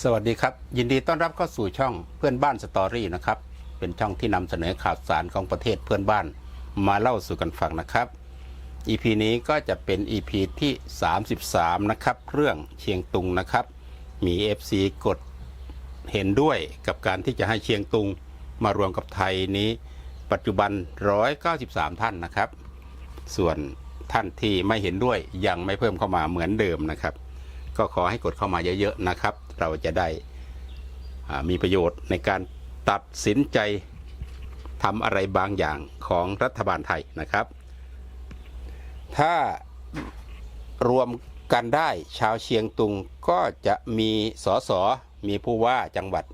สวัสดีครับ ยินดีต้อนรับเข้าสู่ช่องเพื่อนบ้านสตอรี่นะครับ เป็นช่องที่นำเสนอข่าวสารของประเทศเพื่อนบ้านมาเล่าสู่กันฟังนะครับ EP นี้ก็จะเป็น EP ที่ 33 นะครับ เรื่องเชียงตุงนะครับ มี FC กดเห็นด้วยกับการที่จะให้เชียงตุงมารวมกับไทยนี้ ปัจจุบัน 193 ท่านนะครับ ส่วนท่านที่ไม่เห็นด้วยยังไม่เพิ่มเข้ามาเหมือนเดิมนะครับ ก็ขอให้กดเข้ามาเยอะๆนะครับ เราจะได้มีประโยชน์ในการตัดสินใจทำอะไรบางอย่างของรัฐบาลไทยนะครับ ถ้ารวมกันได้ชาวเชียงตุงก็จะมีสสมีผู้ว่าจังหวัด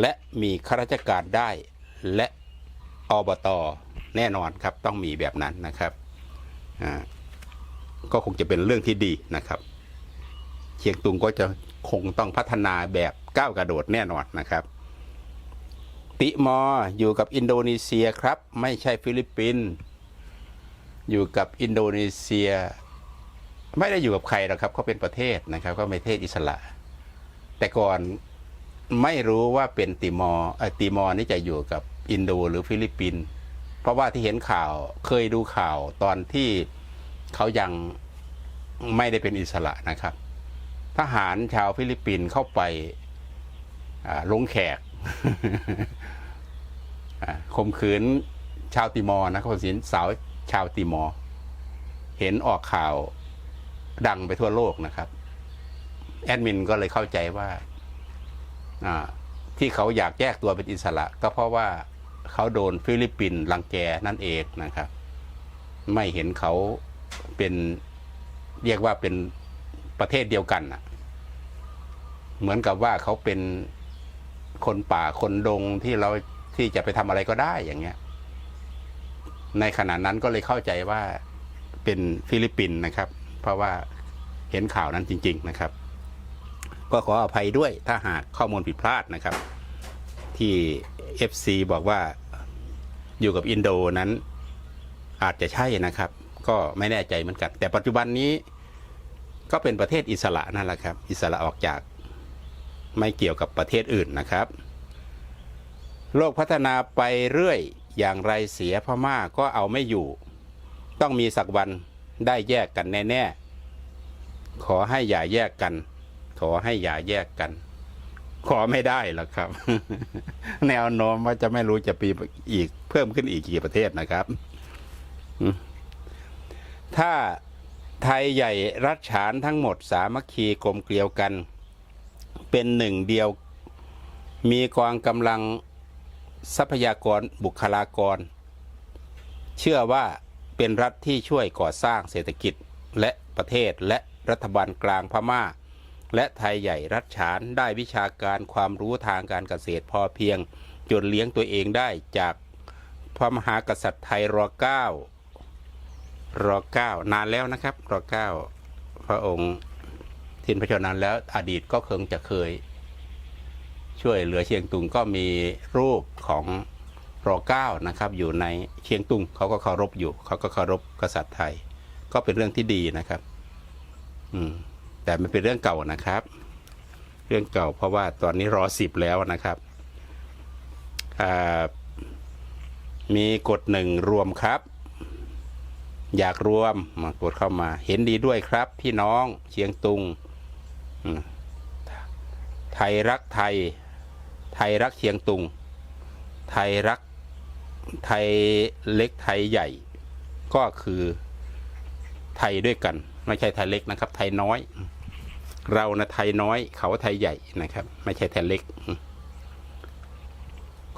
และมีข้าราชการได้และอบตแน่นอนครับต้องมีแบบนั้นนะครับก็คงจะเป็นเรื่องที่ดีนะครับ เชียงตุงก็จะ คงต้องพัฒนาแบบก้าวกระโดดแน่นอนนะครับ ติมอร์อยู่กับอินโดนีเซียครับ ไม่ใช่ฟิลิปปินส์อยู่กับอินโดนีเซีย ไม่ได้อยู่กับใครหรอกครับเขาเป็นประเทศนะครับก็เป็นประเทศอิสระ แต่ก่อนไม่รู้ว่าเป็นติมอร์อ่อติมอร์นี่จะอยู่กับอินโดหรือฟิลิปปินส์เพราะว่าที่เห็นข่าวเคยดูข่าวตอนที่เขายังไม่ได้เป็นอิสระนะครับ ทหารชาวฟิลิปปินส์เข้าไปลงแขกข่มขืนชาวติมอร์นะข่มขืนสาวชาวติมอร์เห็นออกข่าวดังไปทั่วโลกนะครับ แอดมินก็เลยเข้าใจว่าที่เขาอยากแยกตัวเป็นอิสระ ก็เพราะว่าเขาโดนฟิลิปปินส์รังแกนั่นเองนะครับ ไม่เห็นเขาเป็นเรียกว่าเป็นประเทศเดียวกันนะ เหมือนกับว่าเขาเป็นคนป่าคนดงที่เราที่จะไปทำอะไรก็ได้อย่างเงี้ย ในขณะนั้นก็เลยเข้าใจว่าเป็นฟิลิปปินส์นะครับ เพราะว่าเห็นข่าวนั้นจริง ๆนะครับ ก็ขออภัยด้วยถ้าหากข้อมูลผิดพลาดนะครับ ที่ FC บอกว่าอยู่กับอินโดนั้นอาจจะใช่นะครับ ก็ไม่แน่ใจเหมือนกัน แต่ปัจจุบันนี้ก็เป็นประเทศอิสระนั่นแหละครับ อิสระออกจาก ไม่เกี่ยวกับประเทศอื่นนะครับ โลกพัฒนาไปเรื่อยอย่างไรเสียพม่าก็เอาไม่อยู่ ต้องมีสักวันได้แยกกันแน่ๆ ขอให้อย่าแยกกัน ขอให้อย่าแยกกัน ขอไม่ได้หรอกครับ แนวโน้มว่าจะไม่รู้จะปีอีกเพิ่มขึ้นอีกกี่ประเทศนะครับ ถ้าไทยใหญ่รัฐฉานทั้งหมดสามัคคีกลมเกลียวกัน เป็นหนึ่งเดียว มีกองกำลังทรัพยากรบุคลากร เชื่อว่าเป็นรัฐที่ช่วยก่อสร้างเศรษฐกิจและประเทศและรัฐบาลกลางพม่า และไทยใหญ่รัฐฉานได้วิชาการความรู้ทางการเกษตรพอเพียง จนเลี้ยงตัวเองได้จากพระมหากษัตริย์ไทยรอเก้ารอเก้านานแล้วนะครับรอเก้าพระองค์ ทิ้นพระชนม์นานแล้วอดีตก็คงจะเคย ช่วยเหลือเชียงตุงก็มีรูปของรอเก้านะครับอยู่ในเชียงตุงเขาก็เคารพอยู่เขาก็เคารพกษัตริย์ไทย ก็เป็นเรื่องที่ดีนะครับ อืม แต่มันเป็นเรื่องเก่านะครับ เรื่องเก่าเพราะว่าตอนนี้รอสิบแล้วนะครับอ่ามีกฎหนึ่งรวมครับ อยากรวมมากดเข้ามา เห็นดีด้วยครับ พี่น้องเชียงตุง ไทยรักไทย ไทยรักเชียงตุง ไทยรักไทยเล็กไทยใหญ่ ก็คือไทยด้วยกัน ไม่ใช่ไทยเล็กนะครับ ไทยน้อย เรานะไทยน้อยเขาไทยใหญ่นะครับ ไม่ใช่ไทยเล็ก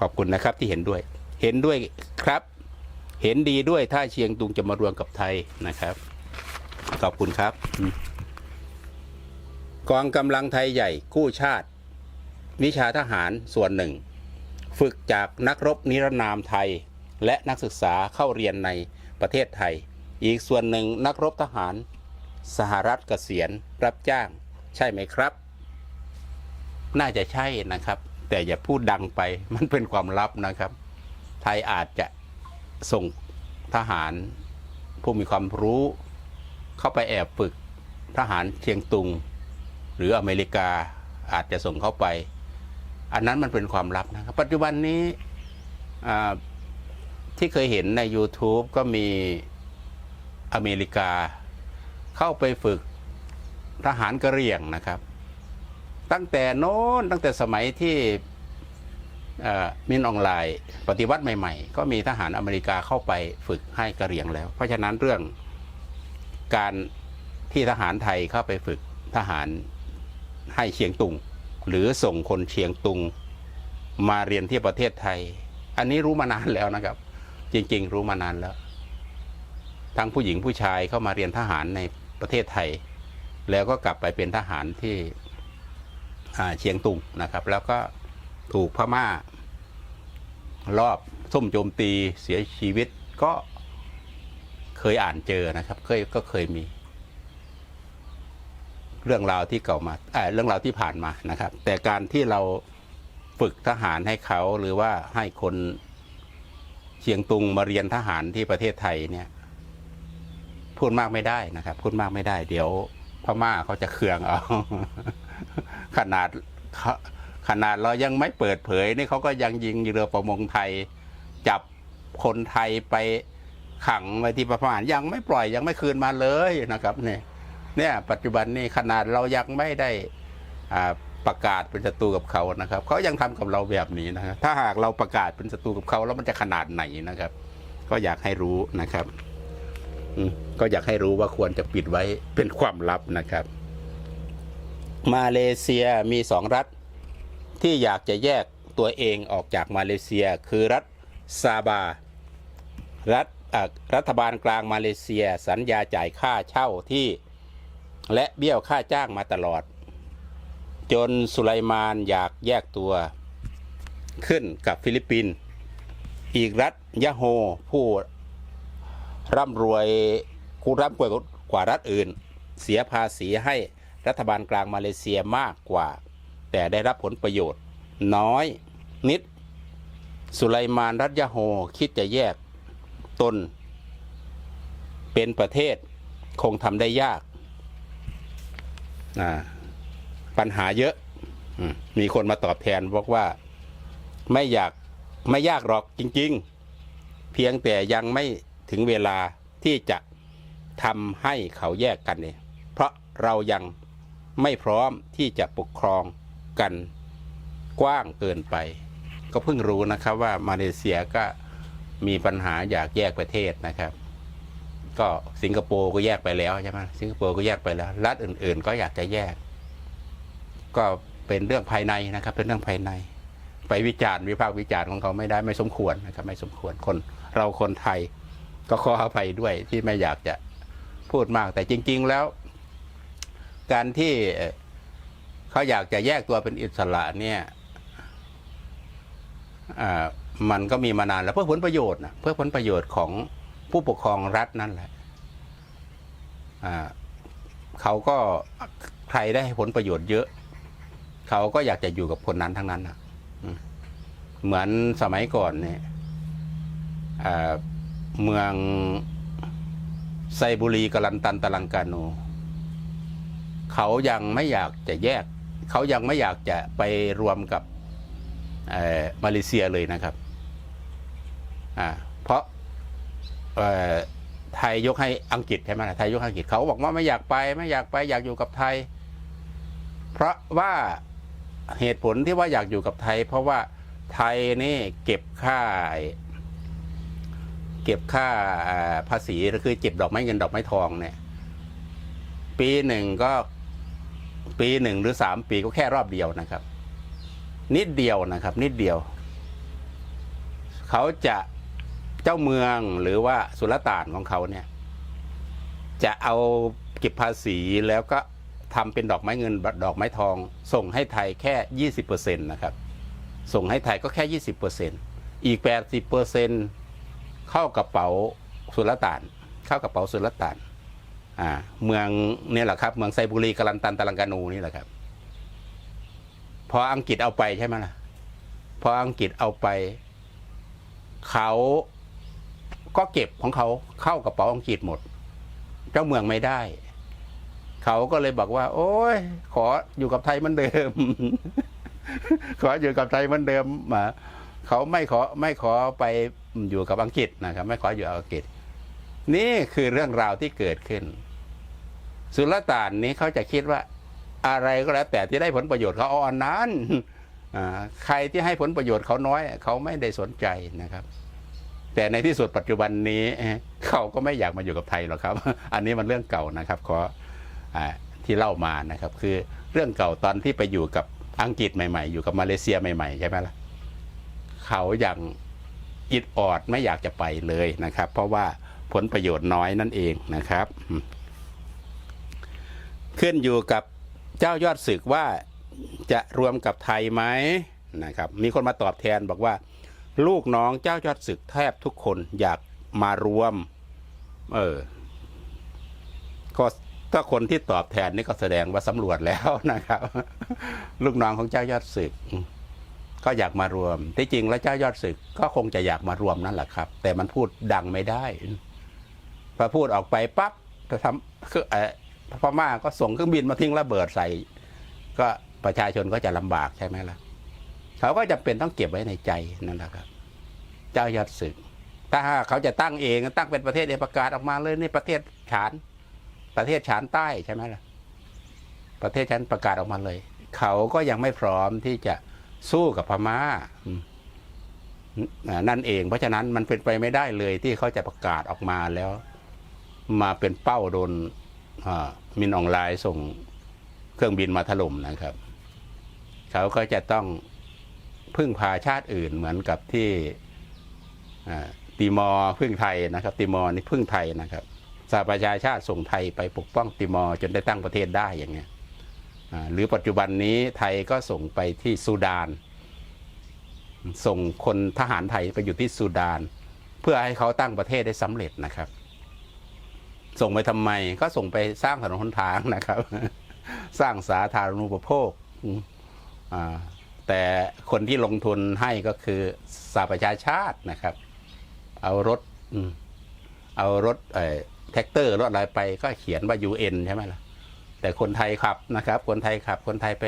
ขอบคุณนะครับที่เห็นด้วย เห็นด้วยครับ เห็นดีด้วยถ้าเชียงตุงจะมารวมกับไทยนะครับ ขอบคุณครับ กองกำลังไทยใหญ่กู้ชาติ วิชาทหารส่วนหนึ่ง ฝึกจากนักรบนิรนามไทย และนักศึกษาเข้าเรียนในประเทศไทย อีกส่วนหนึ่งนักรบทหาร สหรัฐเกษียณรับจ้าง ใช่ไหมครับ น่าจะใช่นะครับ แต่อย่าพูดดังไปมันเป็นความลับนะครับ ไทยอาจจะส่งทหารผู้มีความรู้ เข้าไปแอบฝึกทหารเชียงตุง หรืออเมริกาอาจจะส่งเข้าไป อันนั้นมันเป็นความลับนะครับ ปัจจุบันนี้ที่เคยเห็นใน YouTube ก็มีอเมริกา เข้าไปฝึกทหารกระเรียงนะครับ ตั้งแต่โน้นตั้งแต่สมัยที่มินออนไลน์ ปฏิวัติใหม่ ๆ ก็มีทหารอเมริกาเข้าไปฝึกให้กระเรียงแล้ว เพราะฉะนั้นเรื่องการที่ทหารไทยเข้าไปฝึกทหาร ให้เชียงตุง หรือส่งคนเชียงตุงมาเรียนที่ประเทศไทย อันนี้รู้มานานแล้วนะครับ จริง ๆ รู้มานานแล้ว ทั้งผู้หญิงผู้ชายเข้ามาเรียนทหารในประเทศไทย แล้วก็กลับไปเป็นทหารที่เชียงตุงนะครับ แล้วก็ถูกพม่ารอบส้มโจมตีเสียชีวิตก็เคยอ่านเจอนะครับ เคยก็เคยมี เรื่องราวที่เก่ามาเเรื่องราวที่ผ่านมานะครับ แต่การที่เราฝึกทหารให้เขาหรือว่าให้คนเชียงตุงมาเรียนทหารที่ประเทศไทยเนี่ย พูดมากไม่ได้นะครับ พูดมากไม่ได้ เดี๋ยวพม่าเขาจะเคืองเอา ขนาดขาขนาดเรายังไม่เปิดเผยนี่เขาก็ยังยิงเรือประมงไทย จับคนไทยไปขังไว้ที่พม่ายังไม่ปล่อยยังไม่คืนมาเลยนะครับเนี่ย เนี่ยปัจจุบันนี่ขนาดเรายังไม่ได้อ่าประกาศเป็นศัตรูกับเขานะครับเขายังทำกับเราแบบนี้นะครับถ้าหากเราประกาศเป็นศัตรูกับเขาแล้วมันจะขนาดไหนนะครับ ก็อยากให้รู้นะครับก็อยากให้รู้ว่าควรจะปิดไว้เป็นความลับนะครับ มาเลเซียมีสองรัฐ ที่อยากจะแยกตัวเองออกจากมาเลเซีย คือรัฐซาบา รัฐอะรัฐบาลกลางมาเลเซีย สัญญาจ่ายค่าเช่าที่ และเบี้ยวค่าจ้างมาตลอด จนสุไลมานอยากแยกตัวขึ้นกับฟิลิปปินส์อีกรัฐยะโฮผู้ร่ำรวยกูร่ำรวยกว่ารัฐอื่น เสียภาษีให้รัฐบาลกลางมาเลเซียมากกว่า แต่ได้รับผลประโยชน์ น้อยนิด สุไลมานรัฐยะโฮคิดจะแยกตน เป็นประเทศคงทำได้ยาก ปัญหาเยอะมมีคนมาตอบแทนบอกว่าไม่อยากไม่ยากหรอกจริง ๆ เพียงแต่ยังไม่ถึงเวลาที่จะทำให้เขาแยกกันเนี่ยเพราะเรายังไม่พร้อมที่จะปกครองกันกว้างเกินไป ก็เพิ่งรู้นะครับว่ามาเลเซียก็มีปัญหาอยากแยกประเทศนะครับ ก็สิงคโปร์ก็แยกไปแล้วใช่ไหมสิงคโปร์ก็แยกไปแล้ว รัฐอื่น ๆ ก็อยากจะแยก ก็เป็นเรื่องภายในนะครับ เป็นเรื่องภายใน ไปวิจารณ์วิพากษ์วิจารณ์ของเขาไม่ได้ไม่สมควรนะครับ ไม่สมควรคนเราคนไทย ก็ขออภัยด้วยที่ไม่อยากจะพูดมาก แต่จริง ๆแล้ว การที่เขาอยากจะแยกตัวเป็นอิสระเนี่ยมันก็มีมานานแล้วเพื่อผลประโยชน์นะเพื่อผลประโยชน์ของ ผู้ปกครองรัฐนั่นแหละเขาก็ใครได้ผลประโยชน์เยอะ เขาก็อยากจะอยู่กับคนนั้นทั้งนั้นนะเหมือนสมัยก่อนเนี่ยเมืองไซบุรีกลันตันตะลังกาโนเขายังไม่อยากจะแยก เขายังไม่อยากจะไปรวมกับมาเลเซียเลยนะครับเพราะ ไทยยกให้อังกฤษใช่ไหมล่ะไทยยกให้อังกฤษเขาบอกว่าไม่อยากไป ไม่อยากไปอยากอยู่กับไทย เพราะว่าเหตุผลที่ว่าอยากอยู่กับไทย เพราะว่าไทยนี่เก็บค่า เก็บค่าภาษีก็คือเก็บดอกไม้เงินดอกไม้ทองเนี่ย ปีหนึ่งก็ปีหนึ่งหรือสามปีก็แค่รอบเดียวนะครับ นิดเดียวนะครับ นิดเดียว เขาจะ เจ้าเมืองหรือว่าสุลต่านของเขาเนี่ย จะเอาเก็บภาษีแล้วก็ทำเป็นดอกไม้เงินดอกไม้ทอง ส่งให้ไทยแค่ยี่สิบเปอร์เซ็นต์นะครับ ส่งให้ไทยก็แค่ยี่สิบเปอร์เซ็นต์อีกแปดสิบเปอร์เซ็นต์เข้ากระเป๋าสุลต่าน เข้ากระเป๋าสุลต่านอ่าเมืองเนี่ยแหละครับ เมืองไซบุรีกาลันตันตะลังกานูนี่แหละครับ พออังกฤษเอาไปใช่ไหมล่ะ พออังกฤษเอาไป เขา ก็เก็บของเขาเข้ากระเป๋าอังกฤษหมด เจ้าเมืองไม่ได้ เขาก็เลยบอกว่า โอ้ย ขออยู่กับไทยเหมือนเดิม ขออยู่กับไทยเหมือนเดิมมาเขาไม่ขอไม่ขอไปอยู่กับอังกฤษนะครับ ไม่ขออยู่อังกฤษ นี่คือเรื่องราวที่เกิดขึ้น สุลต่านนี้เขาจะคิดว่า อะไรก็แล้วแต่ที่ได้ผลประโยชน์เขาอาอันนั้นใครที่ให้ผลประโยชน์เขาน้อย เขาไม่ได้สนใจนะครับ แต่ในที่สุดปัจจุบันนี้เขาก็ไม่อยากมาอยู่กับไทยหรอกครับ อันนี้มันเรื่องเก่านะครับขอที่เล่ามานะครับ คือเรื่องเก่าตอนที่ไปอยู่กับอังกฤษใหม่ๆ อยู่กับมาเลเซียใหม่ ๆ ใช่ไหมล่ะเขายังอิดออดไม่อยากจะไปเลยนะครับ เพราะว่าผลประโยชน์น้อยนั่นเองนะครับ ขึ้นอยู่กับเจ้ายอดศึกว่าจะรวมกับไทยไหมนะครับ มีคนมาตอบแทนบอกว่า ลูกน้องเจ้ายอดศึกแทบทุกคนอยากมารวม เออ ก็ถ้าคนที่ตอบแทนนี่ก็แสดงว่าสำรวจแล้วนะครับ ลูกน้องของเจ้ายอดศึก ก็อยากมารวม ที่จริงแล้วเจ้ายอดศึก ก็คงจะอยากมารวมนั่นแหละครับ แต่มันพูดดังไม่ได้พอพูดออกไปปั๊บจะทำคือเออพม่าก็ส่งเครื่องบินมาทิ้งระเบิดใส่ ก็ประชาชนก็จะลำบากใช่ไหมล่ะ เขาก็จะเป็นต้องเก็บไว้ในใจนั่นแหละครับ เจ้ายอดศึก ถ้าเขาจะตั้งเองตั้งเป็นประเทศเอประกาศออกมาเลยนี่ประเทศฉาน ประเทศฉานใต้ใช่ไหมล่ะ ประเทศฉานประกาศออกมาเลย เขาก็ยังไม่พร้อมที่จะสู้กับพม่าอืมอ่านั่นเอง เพราะฉะนั้นมันเป็นไปไม่ได้เลยที่เขาจะประกาศออกมาแล้ว มาเป็นเป้าโดนมินออนไลน์ส่งเครื่องบินมาถล่มนะครับ เขาก็จะต้อง พึ่งพาชาติอื่นเหมือนกับที่ติมอร์พึ่งไทยนะครับ ติมอร์นี่พึ่งไทยนะครับสหประชาชาติส่งไทยไปปกป้องติมอร์จนได้ตั้งประเทศได้อย่างเงี้ยหรือปัจจุบันนี้ไทยก็ส่งไปที่ซูดาน ส่งคนทหารไทยไปอยู่ที่ซูดาน เพื่อให้เขาตั้งประเทศได้สำเร็จนะครับ ส่งไปทำไมก็ส่งไปสร้างถนนหนทางนะครับ สร้างสาธารณูปโภคอ่า แต่คนที่ลงทุนให้ก็คือสหประชาชาตินะครับ เอารถเอารถแท็กเตอร์รถอะไรไปก็เขียนว่า UN ใช่ไหมล่ะ แต่คนไทยขับนะครับ คนไทยขับ คนไทยไป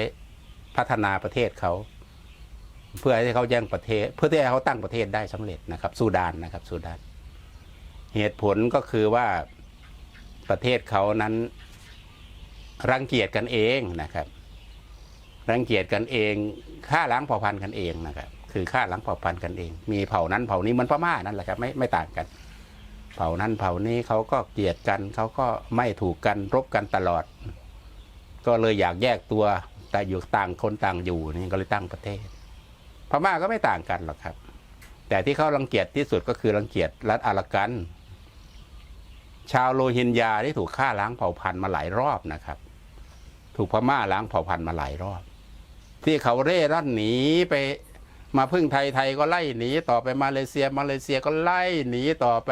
พัฒนาประเทศเขา เพื่อให้เขาแย่งประเทศ เพื่อที่ให้เขาตั้งประเทศได้สำเร็จนะครับซูดานนะครับซูดาน เหตุผลก็คือว่าประเทศเขานั้นรังเกียจกันเองนะครับ รังเกียจกันเองฆ่าล้างเผ่าพันธุ์กันเองนะครับคือฆ่าล้างเผ่าพันธุ์กันเอง มีเผ่านั้นเผ่านี้มันพม่านั่นแหละครับไม่ไม่ต่างกัน เผ่านั้นเผ่านี้เขาก็เกลียดกันเขาก็ไม่ถูกกันรบกันตลอด ก็เลยอยากแยกตัวแต่อยู่ต่างคนต่างอยู่นี่ก็เลยตั้งประเทศ พม่าก็ไม่ต่างกันหรอกครับ แต่ที่เขารังเกียจที่สุดก็คือรังเกียจรัฐอารากัน ชาวโรฮิงญาที่ถูกฆ่าล้างเผ่าพันธุ์มาหลายรอบนะครับ ถูกพม่าล้างเผ่าพันธุ์มาหลายรอบ ที่เขาเร่ร่อนหนีไปมาพึ่งไทยไทยก็ไล่หนีต่อไปมาเลเซีย มาเลเซียก็ไล่หนีต่อไป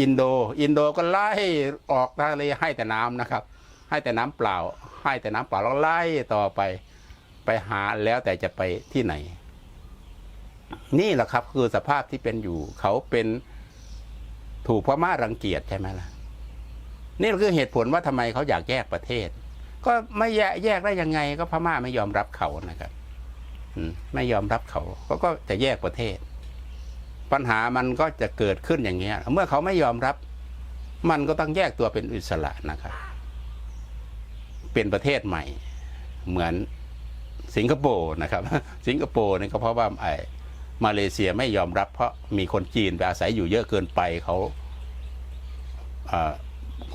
อินโด อินโดก็ไล่ออกทะเลให้แต่น้ำนะครับ ให้แต่น้ำเปล่า ให้แต่น้ำเปล่าแล้วไล่ต่อไปไปหาแล้วแต่จะไปที่ไหน นี่แหละครับ คือสภาพที่เป็นอยู่ เขาเป็นถูกพม่ารังเกียจใช่ไหมล่ะ นี่คือเหตุผลว่าทำไมเขาอยากแยกประเทศ ก็ไม่แยกแยกได้ยังไง ก็พม่าไม่ยอมรับเขานะครับไม่ยอมรับเขาเขาก็จะแยกประเทศ ปัญหามันก็จะเกิดขึ้นอย่างเงี้ย เมื่อเขาไม่ยอมรับ มันก็ต้องแยกตัวเป็นอิสระนะครับ เป็นประเทศใหม่ เหมือนสิงคโปร์นะครับ สิงคโปร์นี่ก็เพราะว่าไอ้มาเลเซียไม่ยอมรับ เพราะมีคนจีนไปอาศัยอยู่เยอะเกินไปเขา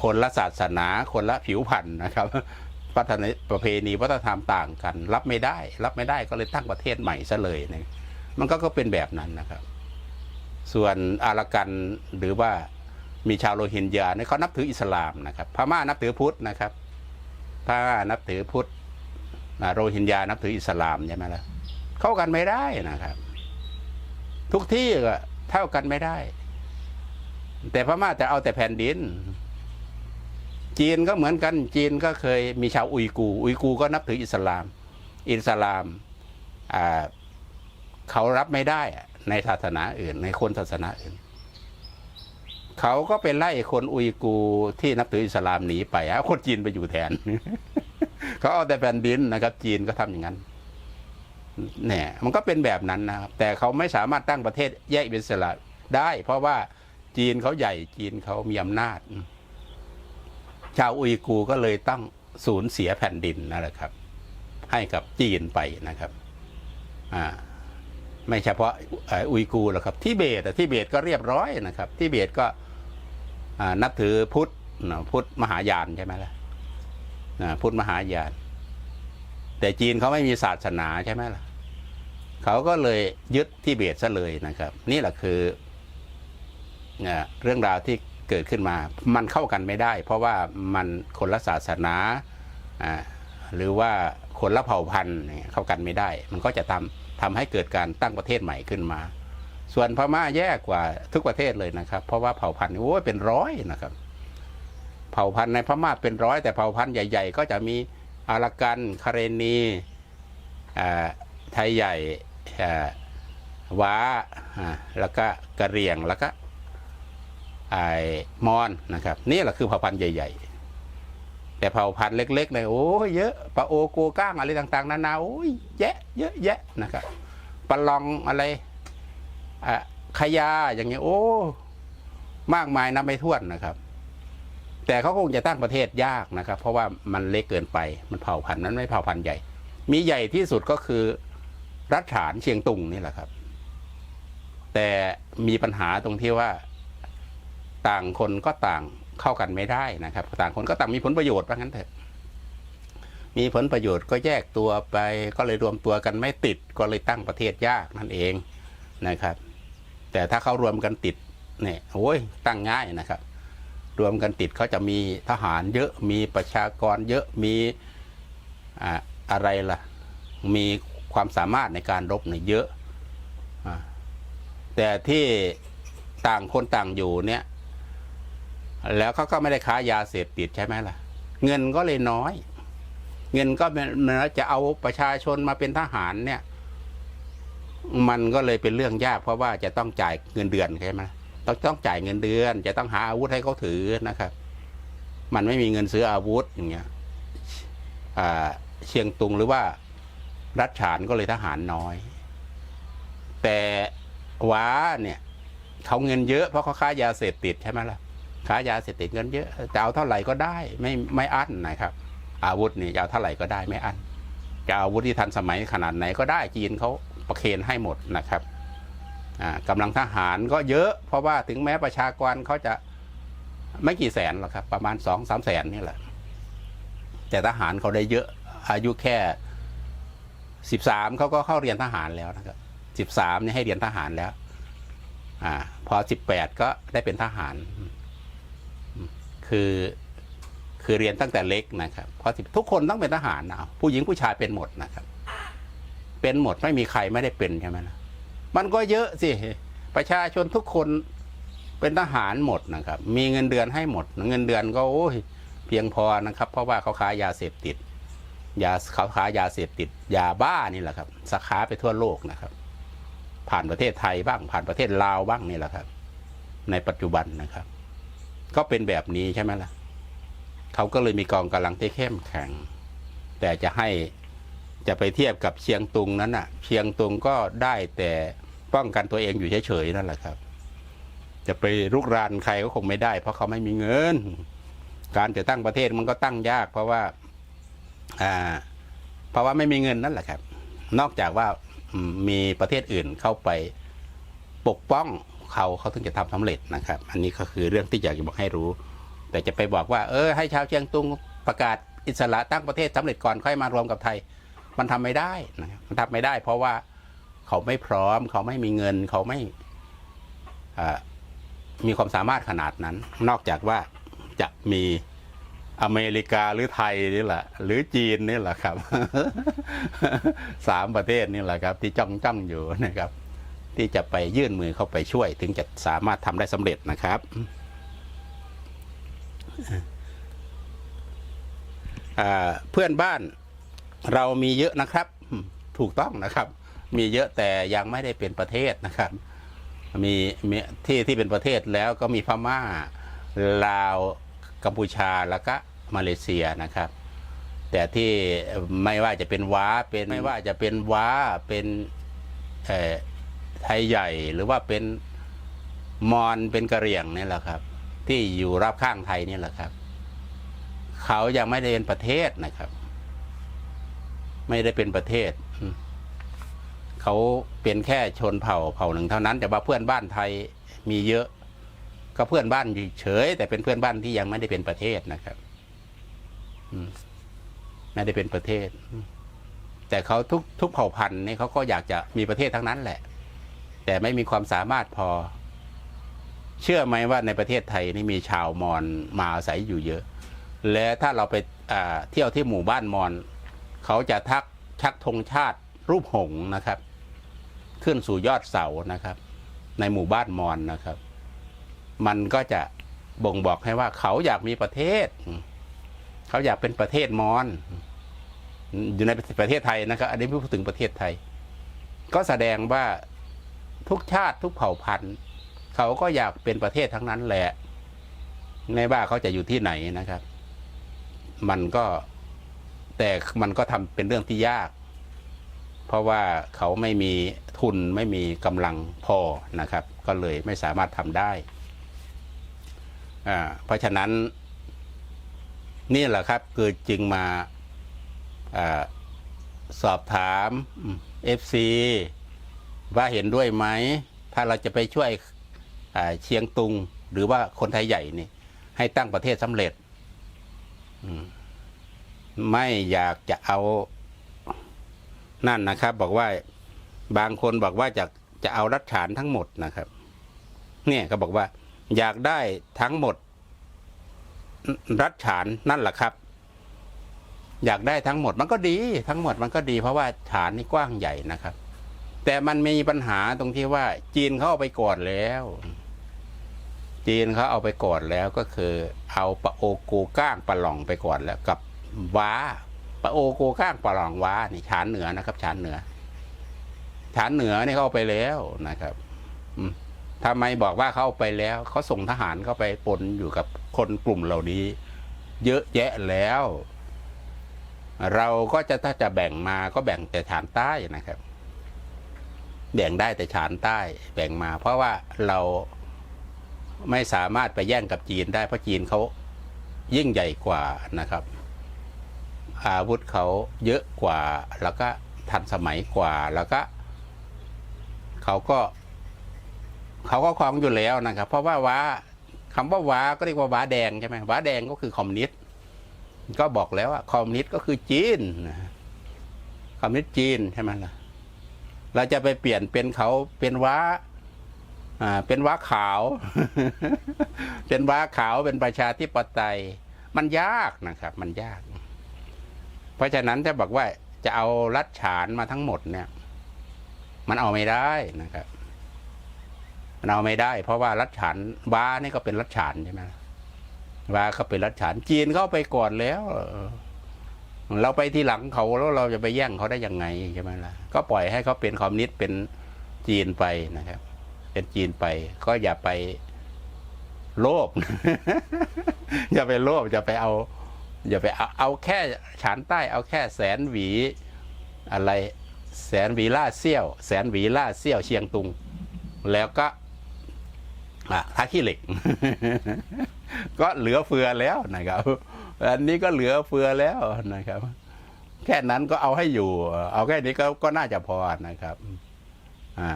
คนละศาสนาคนละผิวพรรณนะครับ พัฒนประเพณีวัฒนธรรมต่างกัน รับไม่ได้ รับไม่ได้ก็เลยตั้งประเทศใหม่ซะเลยนะมันก็ก็เป็นแบบนั้นนะครับ ส่วนอารากันหรือว่ามีชาวโรฮิงญาเนี่ยเขานับถืออิสลามนะครับพม่านับถือพุทธนะครับถ้านับถือพุทธโรฮิงญานับถืออิสลามใช่ไหมล่ะเข้ากันไม่ได้นะครับ ทุกที่ก็เท่ากันไม่ได้ แต่พม่าจะเอาแต่แผ่นดิน จีนก็เหมือนกันจีนก็เคยมีชาวอุยกู อุยกูก็นับถืออิสลาม อิสลามเขารับไม่ได้ในศาสนาอื่น ในคนศาสนาอื่น เขาก็ไปไล่คนอุยกูที่นับถืออิสลามหนีไปเอาคนจีนไปอยู่แทนเขาเอาแต่แผ่นดินนะครับ จีนก็ทำอย่างนั้นเนี่ยมันก็เป็นแบบนั้นนะครับแต่เขาไม่สามารถตั้งประเทศแยกเป็นอิสระได้ เพราะว่าจีนเขาใหญ่จีนเขามีอำนาจ ชาวอุยกูร์ก็เลยต้องสูญเสียแผ่นดินนั่นแหละครับ ให้กับจีนไปนะครับอ่าไม่เฉพาะอุยกูร์หรอกครับทิเบตอะทิเบตก็เรียบร้อยนะครับทิเบตก็นับถือพุทธนะพุทธมหายานใช่ไหมล่ะนะพุทธมหายาน แต่จีนเขาไม่มีศาสนาใช่ไหมล่ะเขาก็เลยยึดทิเบตซะเลยนะครับ นี่แหละคือเนี่ยเรื่องราวที่ เกิดขึ้นมา มันเข้ากันไม่ได้ เพราะว่ามันคนละศาสนาอ่าหรือว่าคนละเผ่าพันธุ์เข้ากันไม่ได้ มันก็จะทำทำให้เกิดการตั้งประเทศใหม่ขึ้นมา ส่วนพม่าแย่กว่าทุกประเทศเลยนะครับ เพราะว่าเผ่าพันธุ์โอ้ยเป็นร้อยนะครับ เผ่าพันธุ์ในพม่าเป็นร้อยแต่เผ่าพันธุ์ใหญ่ ๆ ก็จะมีอารากันคาเรนีอ่าไทยใหญ่อ่าว้าอ่าแล้วก็กะเรียงแล้วก็ ไอ้มอนนะครับนี่แหละคือเผ่าพันธุ์ใหญ่ ๆ แต่เผ่าพันธุ์เล็กๆเลยโอ้ยเยอะปะโอโกก้างอะไรต่างๆนานาโอ้ยแยะเยอะแยะนะครับปะลองอะไรอะขยาอย่างเงี้ยโอ้ มากมายนับไม่ถ้วนนะครับ แต่เขาคงจะตั้งประเทศยากนะครับ เพราะว่ามันเล็กเกินไปมันเผ่าพันธุ์นั้นไม่เผ่าพันธุ์ใหญ่ มีใหญ่ที่สุดก็คือรัฐฐานเชียงตุงนี่แหละครับ แต่มีปัญหาตรงที่ว่า ต่างคนก็ต่างเข้ากันไม่ได้นะครับ ต่างคนก็ต่างมีผลประโยชน์ว่างั้นเถอะมีผลประโยชน์ก็แยกตัวไปก็เลยรวมตัวกันไม่ติดก็เลยตั้งประเทศยากนั่นเองนะครับ แต่ถ้าเขารวมกันติดเนี่ยโอ้ยตั้งง่ายนะครับ รวมกันติดเขาจะมีทหารเยอะมีประชากรเยอะมีอ่าอะไรล่ะ มีความสามารถในการรบเนี่ยเยอะอาแต่ที่ต่างคนต่างอยู่เนี่ย แล้วเขาก็ไม่ได้ค้ายาเสพติดใช่ไหมล่ะ เงินก็เลยน้อย เงินก็เป็นมันจะเอาประชาชนมาเป็นทหารเนี่ย มันก็เลยเป็นเรื่องยาก เพราะว่าจะต้องจ่ายเงินเดือนใช่ไหมต้องต้องจ่ายเงินเดือน จะต้องหาอาวุธให้เขาถือนะครับ มันไม่มีเงินซื้ออาวุธอย่างเงี้ยเชียงตุงหรือว่ารัฐฉานก็เลยทหารน้อย แต่ว้าเนี่ยเขาเงินเยอะเพราะเขาค้ายาเสพติดใช่ไหมล่ะ ค้ายาเสพติดเงินเยอะจะเอาเท่าไหร่ก็ได้ไม่ไม่อั้นนะครับ อาวุธนี่จะเอาเท่าไหร่ก็ได้ไม่อั้นจะเอาอาวุธที่ทันสมัยขนาดไหนก็ได้จีนเขาประเคนให้หมดนะครับอ่ากำลังทหารก็เยอะ เพราะว่าถึงแม้ประชากรเขาจะไม่กี่แสนหรอกครับ ประมาณสองสามแสนนี่แหละ แต่ทหารเขาได้เยอะอายุแค่สิบสามเขาก็เข้าเรียนทหารแล้วนะครับสิบสามนี่ให้เรียนทหารแล้ว อ่า พอสิบแปดก็ได้เป็นทหาร คือคือเรียนตั้งแต่เล็กนะครับเพราะทุกคนต้องเป็นทหารนะผู้หญิงผู้ชายเป็นหมดนะครับ เป็นหมดไม่มีใครไม่ได้เป็นใช่ไหมนะมันก็เยอะสิประชาชนทุกคนเป็นทหารหมดนะครับ มีเงินเดือนให้หมด เงินเดือนก็โอ้ยเพียงพอนะครับ เพราะว่าเขาค้ายาเสพติดยาเขาค้ายาเสพติดยาบ้านี่แหละครับสาขาไปทั่วโลกนะครับ ผ่านประเทศไทยบ้างผ่านประเทศลาวบ้างนี่แหละครับ ในปัจจุบันนะครับ ก็เป็นแบบนี้ใช่ไหมล่ะเขาก็เลยมีกองกำลังที่เข้มแข็ง แต่จะให้จะไปเทียบกับเชียงตุงนั้นน่ะ เชียงตุงก็ได้แต่ป้องกันตัวเองอยู่เฉยๆนั่นแหละครับ จะไปรุกรานใครก็คงไม่ได้ เพราะเขาไม่มีเงิน การจะตั้งประเทศมันก็ตั้งยาก เพราะว่าอ่า เพราะว่าไม่มีเงินนั่นแหละครับ นอกจากว่ามีประเทศอื่นเข้าไปปกป้อง เขาเขาถึงจะทำสำเร็จนะครับ อันนี้ก็คือเรื่องที่อยากจะบอกให้รู้ แต่จะไปบอกว่า เออให้ชาวเชียงตุงประกาศอิสระตั้งประเทศสำเร็จก่อนค่อยมารวมกับไทย มันทำไม่ได้นะครับมันทำไม่ได้ เพราะว่าเขาไม่พร้อม เขาไม่มีเงินเขาไม่มีความสามารถขนาดนั้น นอกจากว่าจะมีอเมริกาหรือไทยนี่แหละ หรือจีนนี่แหละครับสามประเทศนี่แหละครับ ที่จ้องจ้องอยู่นะครับ ที่จะไปยื่นมือเข้าไปช่วย ถึงจะสามารถทำได้สำเร็จนะครับเพื่อนบ้านเรามีเยอะนะครับ ถูกต้องนะครับ มีเยอะแต่ยังไม่ได้เป็นประเทศนะครับมีมีที่ที่เป็นประเทศแล้วก็มีพม่าลาวกัมพูชาแล้วก็มาเลเซียนะครับ แต่ที่ไม่ว่าจะเป็นว้าเป็นไม่ว่าจะเป็นว้าเป็นเอ่อ ไทยใหญ่หรือว่าเป็นมอญเป็นกะเหรี่ยงนี่แหละครับ ที่อยู่รอบข้างไทยนี่แหละครับ เขายังไม่ได้เป็นประเทศนะครับ ไม่ได้เป็นประเทศเขาเป็นแค่ชนเผ่าเผ่าหนึ่งเท่านั้น แต่ว่าเพื่อนบ้านไทยมีเยอะ ก็เพื่อนบ้านเฉย แต่เป็นเพื่อนบ้านที่ยังไม่ได้เป็นประเทศนะครับไม่ได้เป็นประเทศ แต่เขาทุกทุกเผ่าพันธุ์นี่เขาก็อยากจะมีประเทศทั้งนั้นแหละ แต่ไม่มีความสามารถพอ เชื่อไหมว่าในประเทศไทยนี่มีชาวมอญมาอาศัยอยู่เยอะ และถ้าเราไปเที่ยวที่หมู่บ้านมอญเขาจะทักชักธงชาติรูปหงนะครับ ขึ้นสู่ยอดเสานะครับ ในหมู่บ้านมอญนะครับ มันก็จะบ่งบอกให้ว่าเขาอยากมีประเทศ เขาอยากเป็นประเทศมอญอยู่ในประเทศไทยนะครับ อันนี้พูดถึงประเทศไทย ก็แสดงว่า ทุกชาติทุกเผ่าพันธุ์เขาก็อยากเป็นประเทศทั้งนั้นแหละไม่ว่าเขาจะอยู่ที่ไหนนะครับ มันก็แต่มันก็ทำเป็นเรื่องที่ยาก เพราะว่าเขาไม่มีทุนไม่มีกำลังพอนะครับ ก็เลยไม่สามารถทำได้อ่าเพราะฉะนั้น นี่แหละครับคือจึงมาอาสอบถามเอฟซี ว่าเห็นด้วยไหมถ้าเราจะไปช่วยเชียงตุง หรือว่าคนไทยใหญ่นี่ ให้ตั้งประเทศสำเร็จไม่อยากจะเอานั่นนะครับ บอกว่าบางคนบอกว่าจะจะเอารัฐฐานทั้งหมดนะครับ เนี่ยก็บอกว่า อยากได้ทั้งหมด รัฐฐานนั่นแหละครับ อยากได้ทั้งหมดมันก็ดี ทั้งหมดมันก็ดีเพราะว่าฐานนี่กว้างใหญ่นะครับ แต่มันมีปัญหาตรงที่ว่า จีนเขาเอาไปก่อนแล้ว จีนเขาเอาไปก่อนแล้วก็คือ เอาปะโอโกก้างปะหล่องไปก่อนแล้วกับว้าปะโอโกก้างปะหล่องว้านี่ฐานเหนือนะครับฐานเหนือฐานเหนือนี่เขาเอาไปแล้วนะครับอืมทำไมบอกว่าเขาเอาไปแล้วเขาส่งทหารเข้าไปปนอยู่กับคนกลุ่มเหล่านี้ เยอะแยะแล้ว เราก็จะถ้าจะแบ่งมาก็แบ่งแต่ฐานใต้นะครับ แบ่งได้แต่ฐานใต้แบ่งมา เพราะว่าเราไม่สามารถไปแย่งกับจีนได้เพราะจีนเขายิ่งใหญ่กว่านะครับ อาวุธเขาเยอะกว่า แล้วก็ทันสมัยกว่าแล้วก็เขาก็เขาก็คลองอยู่แล้วนะครับ เพราะว่าว้าคำว่าว้าก็เรียกว่าว้าแดงใช่ไหมว้าแดงก็คือคอมมิวนิสต์ก็บอกแล้วว่าคอมมิวนิสต์ก็คือจีนคอมมิวนิสต์จีนใช่ไหมล่ะ เราจะไปเปลี่ยนเป็นเขาเป็นว้าอ่าเป็นว้าขาว เป็นว้าขาวเป็นประชาธิปไตย มันยากนะครับ มันยาก เพราะฉะนั้นถ้าบอกว่าจะเอารัฐฉานมาทั้งหมดเนี่ย มันเอาไม่ได้นะครับ มันเอาไม่ได้ เพราะว่ารัฐฉานว้านี่ก็เป็นรัฐฉานใช่ไหมว้าก็เป็นรัฐฉานจีนเข้าไปก่อนแล้ว เราไปที่หลังเขาแล้วเราจะไปแย่งเขาได้ยังไงใช่ไหมล่ะก็ปล่อยให้เขาเป็นคอมมิวนิสต์เป็นจีนไปนะครับ เป็นจีนไป ก็อย่าไปโลภอย่าไปโลภอย่าไปเอา อย่าไปเอาเอาแค่ฉานใต้เอาแค่แสนหวี อะไร แสนหวีล่าเซี่ยว แสนหวีล่าเซี่ยวเชียงตุง แล้วก็ท่าขี้เหล็ก ก็เหลือเฟือแล้วนะครับ อันนี้ก็เหลือเฟือแล้วนะครับ แค่นั้นก็เอาให้อยู่ เอาแค่นี้ก็ก็น่าจะพอนะครับอ่า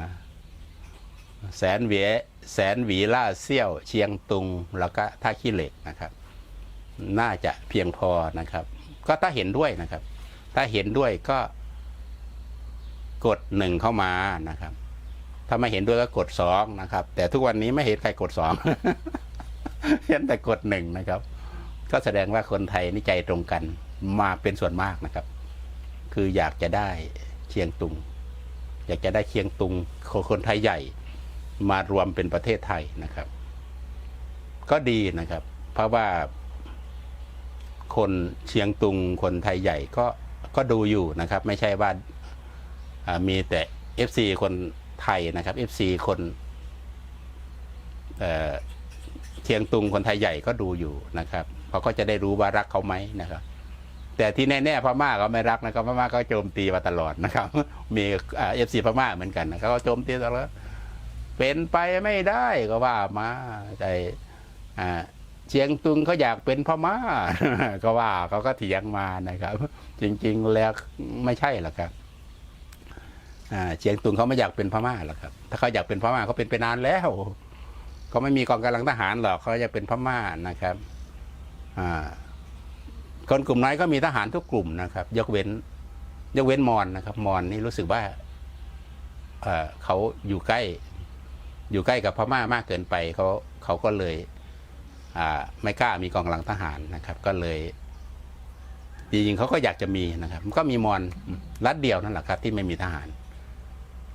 แสนหวีแสนหวีล่าเซี่ยว เชียงตุงแล้วก็ท่าขี้เหล็กนะครับ น่าจะเพียงพอนะครับ ก็ถ้าเห็นด้วยนะครับ ถ้าเห็นด้วยก็ กดหนึ่งเข้ามานะครับ ถ้าไม่เห็นด้วยก็กดสองนะครับ แต่ทุกวันนี้ไม่เห็นใครกดสองเห็นแต่กดหนึ่งนะครับ ก็แสดงว่าคนไทยนี่ใจตรงกันมาเป็นส่วนมากนะครับ คืออยากจะได้เชียงตุง อยากจะได้เชียงตุงคนไทยใหญ่มารวมเป็นประเทศไทยนะครับ ก็ดีนะครับ เพราะว่าคนเชียงตุงคนไทยใหญ่ก็ก็ดูอยู่นะครับ ไม่ใช่ว่ามีแต่ FC คนไทยนะครับ FC คนเชียงตุงคนไทยใหญ่ก็ดูอยู่นะครับ เขาก็จะได้รู้ว่ารักเขาไหมนะครับ แต่ที่แน่ๆพม่าก็ไม่รักนะครับพม่าก็โจมตีมาตลอดนะครับ มีเอฟซีพม่าเหมือนกันนะเขาก็โจมตีตลอดเป็นไปไม่ได้ก็ว่ามาแต่เชียงตุงเขาอยากเป็นพม่าก็ว่าเขาก็เถียงมานะครับ จริง ๆแล้วไม่ใช่หรอกครับเชียงตุงเขาไม่อยากเป็นพม่าหรอกครับ ถ้าเขาอยากเป็นพม่าเขาเป็นไปนานแล้วเขาไม่มีกองกำลังทหารหรอกเขาจะเป็นพม่านะครับ คนกลุ่มน้อยก็มีทหารทุกกลุ่มนะครับ ยกเว้น ยกเว้นมอญนะครับ มอญนี่รู้สึกว่าเขาอยู่ใกล้ อยู่ใกล้กับพม่ามากเกินไปเขาเขาก็เลยไม่กล้ามีกองกำลังทหารนะครับ ก็เลยจริงๆเขาก็อยากจะมีนะครับ ก็มีมอญรัฐเดียวนั่นแหละครับ ที่ไม่มีทหาร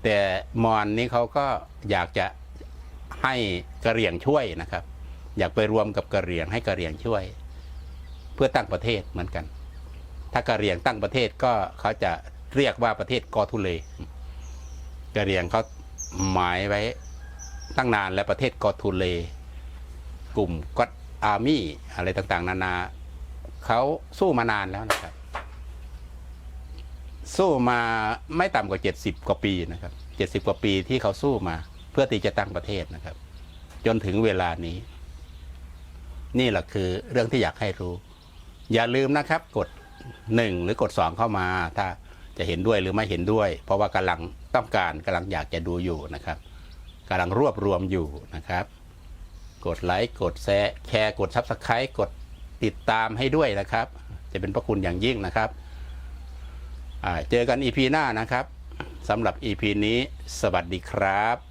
แต่มอญนี่เขาก็อยากจะให้กระเหรี่ยงช่วยนะครับ อยากไปรวมกับกระเหรี่ยงให้กระเหรี่ยงช่วย พื่อตั้งประเทศเหมือนกัน ถ้ากะเหรี่ยงตั้งประเทศก็เขาจะเรียกว่าประเทศกอทุเลกะเหรี่ยงเขาหมายไว้ตั้งนานแล้วประเทศกอทุเล กลุ่มก็ออาร์มี่อะไรต่างๆ นานาเขาสู้มานานแล้วนะครับ สู้มาไม่ต่ำกว่าเจ็ดสิบกว่าปีนะครับเจ็ดสิบกว่าปีที่เขาสู้มา เพื่อที่จะตั้งประเทศนะครับ จนถึงเวลานี้ นี่แหละคือเรื่องที่อยากให้รู้ อย่าลืมนะครับกดหนึ่งหรือกดสองเข้ามา ถ้าจะเห็นด้วยหรือไม่เห็นด้วย เพราะว่ากำลังต้องการกำลังอยากจะดูอยู่นะครับกำลังรวบรวมอยู่นะครับ กดไลค์กดแชร์แชร์กดซับสไครต์กดติดตามให้ด้วยนะครับ จะเป็นพระคุณอย่างยิ่งนะครับเจอกันอีพีหน้านะครับสำหรับอีพีนี้ สวัสดีครับ